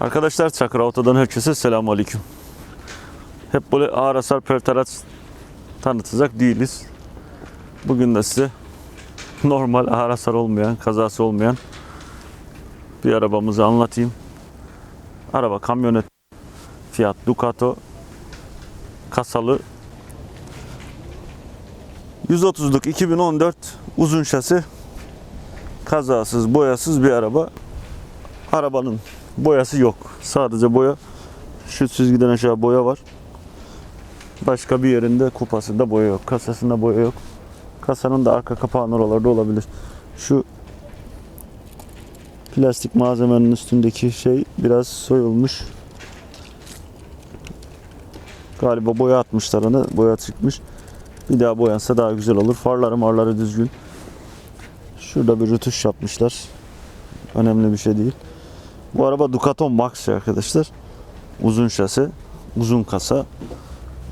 Arkadaşlar Çakır Auto'dan herkese selamun aleyküm. Hep böyle ağır hasar pertarat tanıtacak değiliz. Bugün de size normal ağır hasar olmayan, kazası olmayan bir arabamızı anlatayım. Araba kamyonet Fiat Ducato kasalı 130'luk 2014 uzun şasi kazasız boyasız bir araba. Arabanın boyası yok. Sadece boya şu çizgiden aşağı boya var. Başka bir yerinde kupasında boya yok. Kasasında boya yok. Kasanın da arka kapağının oralarda olabilir. Şu plastik malzemenin üstündeki şey biraz soyulmuş. Galiba boya atmışlar ona. Boya çıkmış. Bir daha boyansa daha güzel olur. Farları marları düzgün. Şurada bir rütuş yapmışlar. Önemli bir şey değil. Bu araba Ducato Max arkadaşlar. Uzun şase, uzun kasa.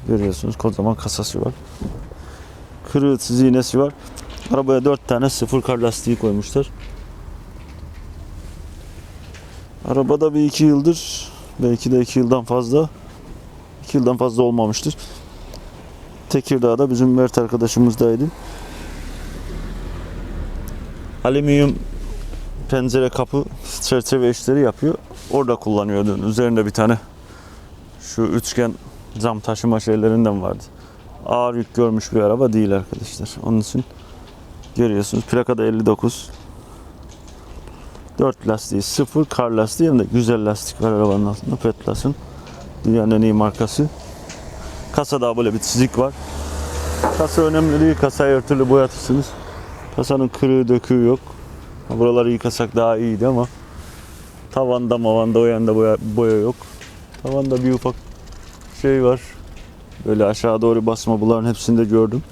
Görüyorsunuz kocaman kasası var. Kırığıtsız iğnesi var. Arabaya 4 tane sıfır kar lastiği koymuşlar. Arabada bir iki yıldır, belki de iki yıldan fazla, iki yıldan fazla olmamıştır. Tekirdağ'da bizim Mert arkadaşımızdaydı. Alüminyum pencere kapı çerçeve işleri yapıyor. Orada kullanıyordu. Üzerinde bir tane şu üçgen cam taşıma şeylerinden vardı. Ağır yük görmüş bir araba değil arkadaşlar. Onun için görüyorsunuz plakada 59 4 lastiği sıfır kar lastiği hem güzel lastik var arabanın altında Petlas'ın dünyanın en iyi markası kasada böyle bir çizik var kasa önemli değil kasayı her türlü boyatırsınız kasanın kırığı döküğü yok Buraları yıkasak daha iyiydi ama tavanda mavanda o yanda boya, boya yok. Tavanda bir ufak şey var. Böyle aşağı doğru basma bunların hepsini de gördüm.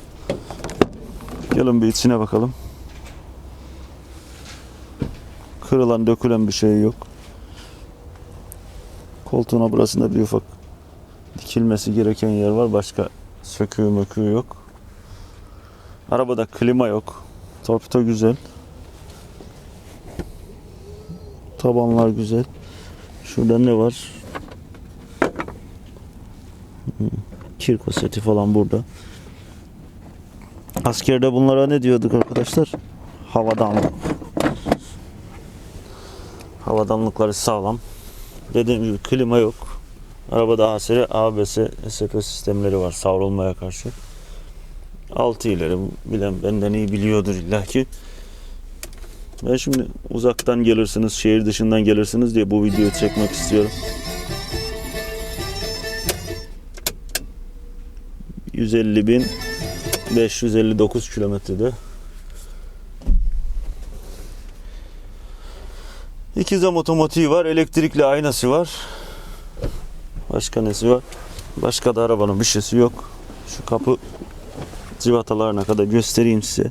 Gelin bir içine bakalım. Kırılan dökülen bir şey yok. Koltuğuna burasında bir ufak dikilmesi gereken yer var. Başka söküğü möküğü yok. Arabada klima yok. Torpido güzel. Tabanlar güzel. Şurada ne var? Hmm, Kirko seti falan burada. Askerde bunlara ne diyorduk arkadaşlar? Havadanlık. Havadanlıkları sağlam. Dediğim gibi klima yok. Arabada ASR, ABS, SP sistemleri var savrulmaya karşı. Altı ileri bilen benden iyi biliyordur illaki. Ben şimdi uzaktan gelirsiniz, şehir dışından gelirsiniz diye bu videoyu çekmek istiyorum. 150 bin 559 kilometrede. İki zam otomatiği var, elektrikli aynası var. Başka nesi var? Başka da arabanın bir şeysi yok. Şu kapı civatalarına kadar göstereyim size.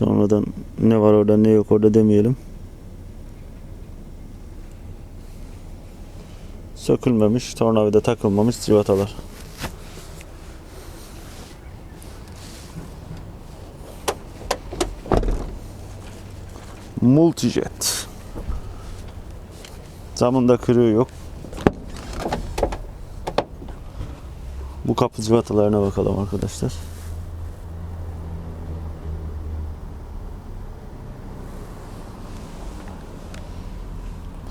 Sonradan ne var orada ne yok orada demeyelim. Sökülmemiş, tornavida takılmamış civatalar. Multijet. Camında kırığı yok. Bu kapı civatalarına bakalım arkadaşlar.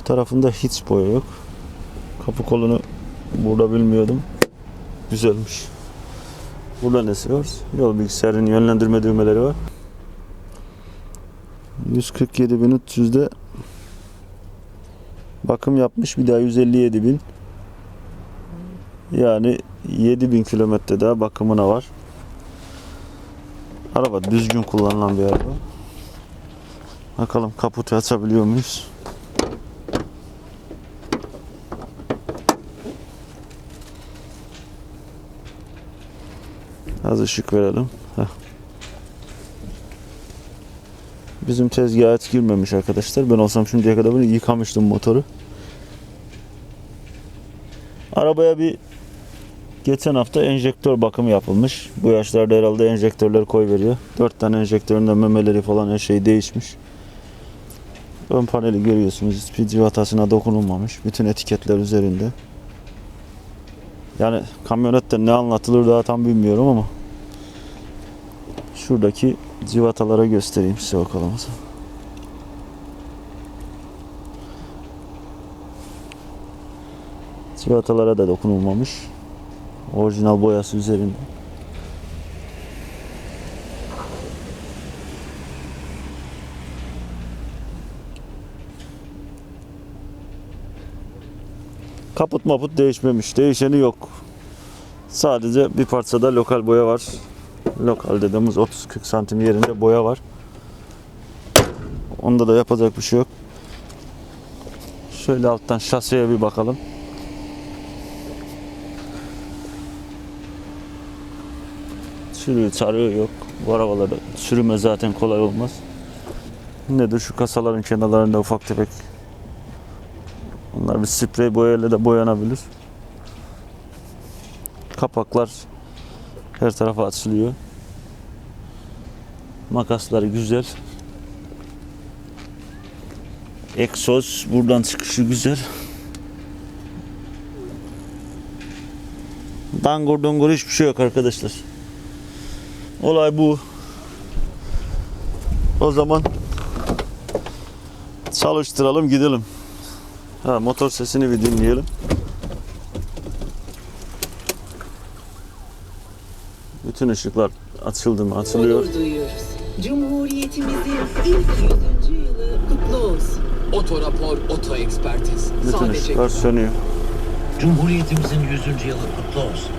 Tarafında hiç boya yok. Kapı kolunu burada bilmiyordum. Güzelmiş. Burada nesi var? Yol bilgisayarın yönlendirme düğmeleri var. 147.300'de bakım yapmış bir daha 157.000 yani 7000 kilometre daha bakımına var. Araba düzgün kullanılan bir araba. Bakalım kaputu açabiliyor muyuz? Az ışık verelim. Heh. Bizim tezgaha hiç girmemiş arkadaşlar. Ben olsam şimdiye kadar bunu yıkamıştım motoru. Arabaya bir geçen hafta enjektör bakımı yapılmış. Bu yaşlarda herhalde enjektörler koy veriyor. 4 tane enjektörün de memeleri falan her şey değişmiş. Ön paneli görüyorsunuz. Hiçbir civatasına dokunulmamış. Bütün etiketler üzerinde. Yani kamyonette ne anlatılır daha tam bilmiyorum ama şuradaki civatalara göstereyim size bakalım. Civatalara da dokunulmamış. Orijinal boyası üzerinde. Kaput maput değişmemiş. Değişeni yok. Sadece bir parçada lokal boya var. Lokal dediğimiz 30-40 santim yerinde boya var. Onda da yapacak bir şey yok. Şöyle alttan şaseye bir bakalım. Sürüğü sarığı yok. Bu arabalarda sürüme zaten kolay olmaz. Ne de şu kasaların kenarlarında ufak tefek Onlar bir sprey boyayla da boyanabilir. Kapaklar her tarafa açılıyor. Makasları güzel. Egzoz buradan çıkışı güzel. Dangur dungur hiçbir şey yok arkadaşlar. Olay bu. O zaman çalıştıralım gidelim. Ha, motor sesini bir dinleyelim. Bütün ışıklar açıldı mı? Açılıyor. Onur duyuyoruz. Cumhuriyetimizin ilk 100. yılı kutlu olsun. Oto rapor, oto ekspertiz. Bütün Sadece ışıklar sönüyor. Cumhuriyetimizin 100. yılı kutlu olsun.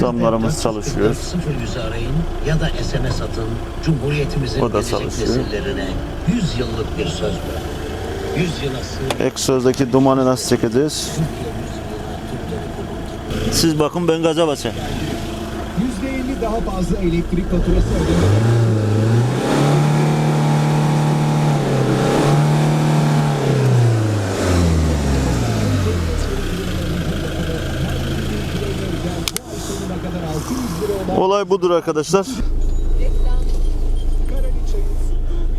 444 çalışıyor. 01'i arayın ya da SMS atın. Cumhuriyetimizin O da gelecek çalışıyor. nesillerine 100 yıllık bir söz ver. 100 yıla sığ Egzozdaki dumanı nasıl çekeceğiz? Siz bakın ben gaza basayım. %50 daha fazla elektrik faturası ödemek. Budur arkadaşlar.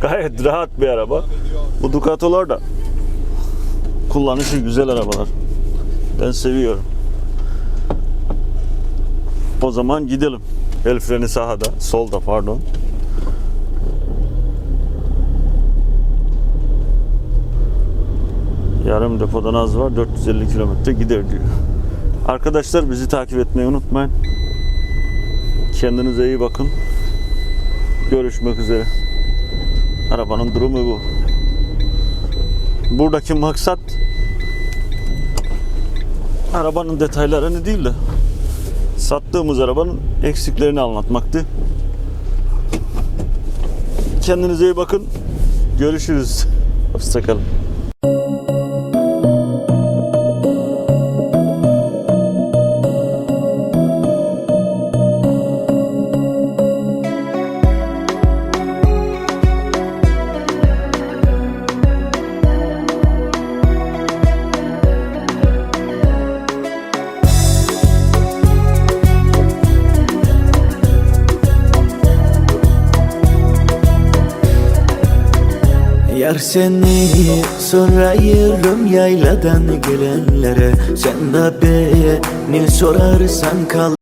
Gayet rahat bir araba. Bu Ducato'lar da kullanışı güzel arabalar. Ben seviyorum. O zaman gidelim. El freni sahada, solda pardon. Yarım depodan az var, 450 kilometre gider diyor. Arkadaşlar bizi takip etmeyi unutmayın. Kendinize iyi bakın. Görüşmek üzere. Arabanın durumu bu. Buradaki maksat arabanın detaylarını değil de sattığımız arabanın eksiklerini anlatmaktı. Kendinize iyi bakın. Görüşürüz. Hoşçakalın. Yar seni sorayım yayladan gelenlere. Sen de beni sorarsan kal